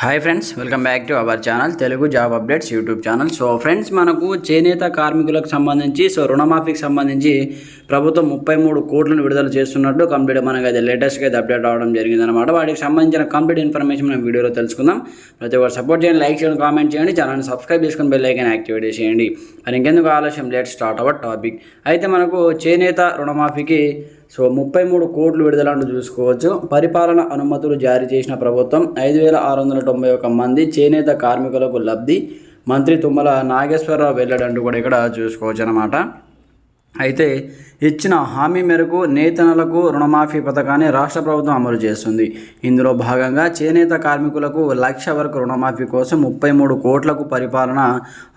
Hi friends welcome back to our channel Telugu job updates YouTube channel so friends మనకు చేనేత కార్మికులకు సంబంధించి so రుణమాఫీకి సంబంధించి ప్రభుత్వం ముప్పై మూడు కోట్లను విడుదల చేస్తున్నట్టు కంప్లీట్ మనకి అది లేటెస్ట్గా అయితే అప్డేట్ అవడం జరిగిందనమాట వాటికి సంబంధించిన కంప్లీట్ ఇన్ఫర్మేషన్ మనం వీడియోలో తెలుసుకుందాం. ప్రతి ఒక్కరు సపోర్ట్ చేయండి లైక్ చేయండి కామెంట్ చేయండి ఛానల్ని సబ్స్క్రైబ్ చేసుకుని బెల్ ఐకాన్ యాక్టివేట్ చేయండి. మరి ఇంకెందుకు ఆలస్యం లేట్ స్టార్ట్ అవర్ టాపిక్ అయితే మనకు చేనేత రుణమాఫీకి సో ముప్పై మూడు కోట్లు విడుదల చూసుకోవచ్చు. పరిపాలన అనుమతులు జారీ చేసిన ప్రభుత్వం ఐదు వేల ఆరు వందల తొంభై ఒక మంది చేనేత కార్మికులకు లబ్ధి. మంత్రి తుమ్మల నాగేశ్వరరావు వెళ్ళడంటూ కూడా ఇక్కడ చూసుకోవచ్చు అనమాట అయితే ఇచ్చిన హామీ మేరకు నేతనలకు రుణమాఫీ పథకాన్ని రాష్ట్ర ప్రభుత్వం అమలు చేస్తుంది. ఇందులో భాగంగా చేనేత కార్మికులకు లక్ష వరకు రుణమాఫీ కోసం ముప్పై మూడు కోట్లకు పరిపాలన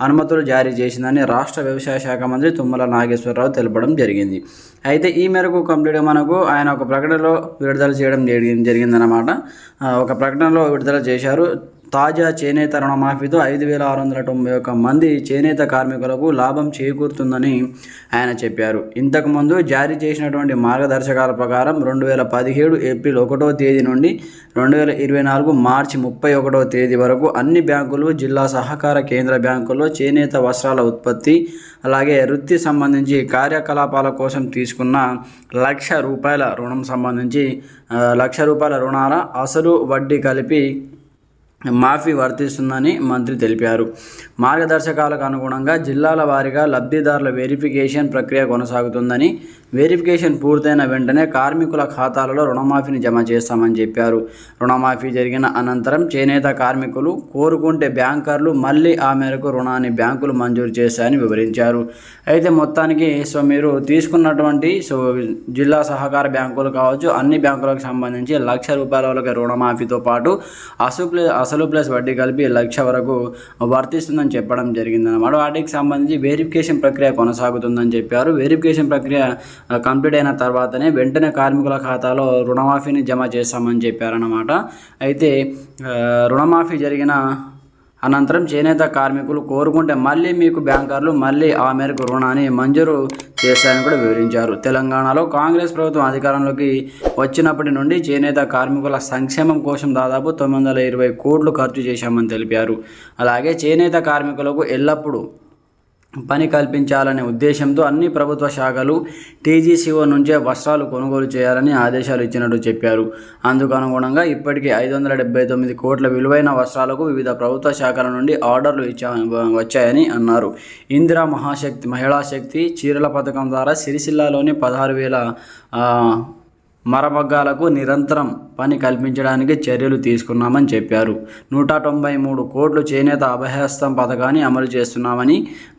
అనుమతులు జారీ చేసిందని రాష్ట్ర వ్యవసాయ శాఖ మంత్రి తుమ్మల నాగేశ్వరరావు తెలపడం జరిగింది. అయితే ఈ మేరకు కంప్లీట్గా మనకు ఆయన ఒక ప్రకటనలో విడుదల చేయడం జరిగి జరిగిందనమాట ఒక ప్రకటనలో విడుదల చేశారు. తాజా చేనేత రుణమాఫీతో ఐదు వేల ఆరు వందల తొంభై ఒక్క మంది చేనేత కార్మికులకు లాభం చేకూరుతుందని ఆయన చెప్పారు. ఇంతకుముందు జారీ చేసినటువంటి మార్గదర్శకాల ప్రకారం రెండు వేల పదిహేడు ఏప్రిల్ ఒకటో తేదీ నుండి రెండు వేల ఇరవై నాలుగు మార్చి ముప్పై ఒకటో తేదీ వరకు అన్ని బ్యాంకులు జిల్లా సహకార కేంద్ర బ్యాంకుల్లో చేనేత వస్త్రాల ఉత్పత్తి అలాగే వృత్తి సంబంధించి కార్యకలాపాల కోసం తీసుకున్న లక్ష రూపాయల రుణం సంబంధించి లక్ష రూపాయల రుణాల అసలు వడ్డీ కలిపి మాఫీ వర్తిస్తుందని మంత్రి తెలిపారు. మార్గదర్శకాలకు అనుగుణంగా జిల్లాల వారీగా లబ్ధిదారుల వెరిఫికేషన్ ప్రక్రియ కొనసాగుతుందని వెరిఫికేషన్ పూర్తయిన వెంటనే కార్మికుల ఖాతాలలో రుణమాఫీని జమ చేస్తామని చెప్పారు. రుణమాఫీ జరిగిన అనంతరం చేనేత కార్మికులు కోరుకుంటే బ్యాంకర్లు మళ్ళీ ఆ మేరకు రుణాన్ని బ్యాంకులు మంజూరు చేశాయని వివరించారు. అయితే మొత్తానికి సో మీరు తీసుకున్నటువంటి సో జిల్లా సహకార బ్యాంకులు కావచ్చు అన్ని బ్యాంకులకు సంబంధించి లక్ష రూపాయల వరకు రుణమాఫీతో పాటు అసూప్లే అసలు ప్లస్ వడ్డీ కలిపి లక్ష వరకు వర్తిస్తుందని చెప్పడం జరిగిందన్నమాట. వాటికి సంబంధించి వెరిఫికేషన్ ప్రక్రియ కొనసాగుతుందని చెప్పారు. వెరిఫికేషన్ ప్రక్రియ కంప్లీట్ అయిన తర్వాతనే వెంటనే కార్మికుల ఖాతాలో రుణమాఫీని జమ చేస్తామని చెప్పారన్నమాట. అయితే రుణమాఫీ జరిగిన అనంతరం చేనేత కార్మికులు కోరుకుంటే మళ్ళీ మీకు బ్యాంకర్లు మళ్ళీ ఆ మేరకు రుణాన్ని మంజూరు చేశారని కూడా వివరించారు. తెలంగాణలో కాంగ్రెస్ ప్రభుత్వం అధికారంలోకి వచ్చినప్పటి నుండి చేనేత కార్మికుల సంక్షేమం కోసం దాదాపు తొమ్మిది వందల ఇరవై కోట్లు ఖర్చు చేశామని తెలిపారు. అలాగే చేనేత కార్మికులకు ఎల్లప్పుడూ పని కల్పించాలనే ఉద్దేశంతో అన్ని ప్రభుత్వ శాఖలు టీజీసీఓ నుంచే వస్త్రాలు కొనుగోలు చేయాలని ఆదేశాలు ఇచ్చినట్టు చెప్పారు. అందుకు అనుగుణంగా ఇప్పటికీ ఐదు వందల డెబ్బై తొమ్మిది కోట్ల విలువైన వస్త్రాలకు వివిధ ప్రభుత్వ శాఖల నుండి ఆర్డర్లు ఇచ్చా వచ్చాయని అన్నారు. ఇందిరా మహాశక్తి మహిళా శక్తి చీరల పథకం ద్వారా సిరిసిల్లాలోని పదహారు వేల మరమగ్గాలకు నిరంతరం పని కల్పించడానికి చర్యలు తీసుకున్నామని చెప్పారు. నూట తొంభై మూడు కోట్లు చేనేత అభయహస్తం పథకాన్ని అమలు చేస్తున్నామని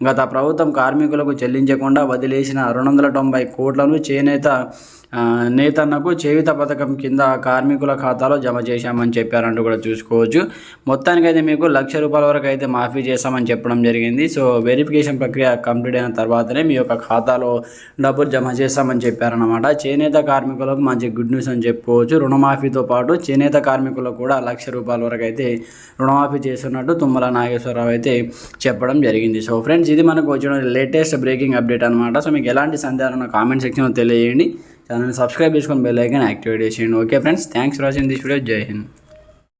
గత ప్రభుత్వం కార్మికులకు చెల్లించకుండా వదిలేసిన రెండు వందల తొంభై కోట్లను చేనేత నేతన్నకు చేయుత పథకం కింద కార్మికుల ఖాతాలో జమ చేశామని చెప్పారంటూ కూడా చూసుకోవచ్చు. మొత్తానికైతే మీకు లక్ష రూపాయల వరకు అయితే మాఫీ చేస్తామని చెప్పడం జరిగింది. సో వెరిఫికేషన్ ప్రక్రియ కంప్లీట్ అయిన తర్వాతనే మీ యొక్క ఖాతాలో డబ్బులు జమ చేస్తామని చెప్పారన్నమాట. చేనేత కార్మికులకు మంచి గుడ్ న్యూస్ అని చెప్పుకోవచ్చు. రుణమాఫీతో పాటు చేనేత కార్మికులకు కూడా లక్ష రూపాయల వరకు అయితే రుణమాఫీ చేస్తున్నట్టు తుమ్మల నాగేశ్వరరావు అయితే చెప్పడం జరిగింది. సో ఫ్రెండ్స్ ఇది మనకు వచ్చిన లేటెస్ట్ బ్రేకింగ్ అప్డేట్ అనమాట సో మీకు ఎలాంటి సందేహాలు కామెంట్ సెక్షన్లో తెలియజేయండి. ఛానల్ని సబ్స్క్రైబ్ చేసుకొని బెల్ ఐకాన్ యాక్టివేట్ చేసేయండి. Okay friends thanks for watching this video Jai Hind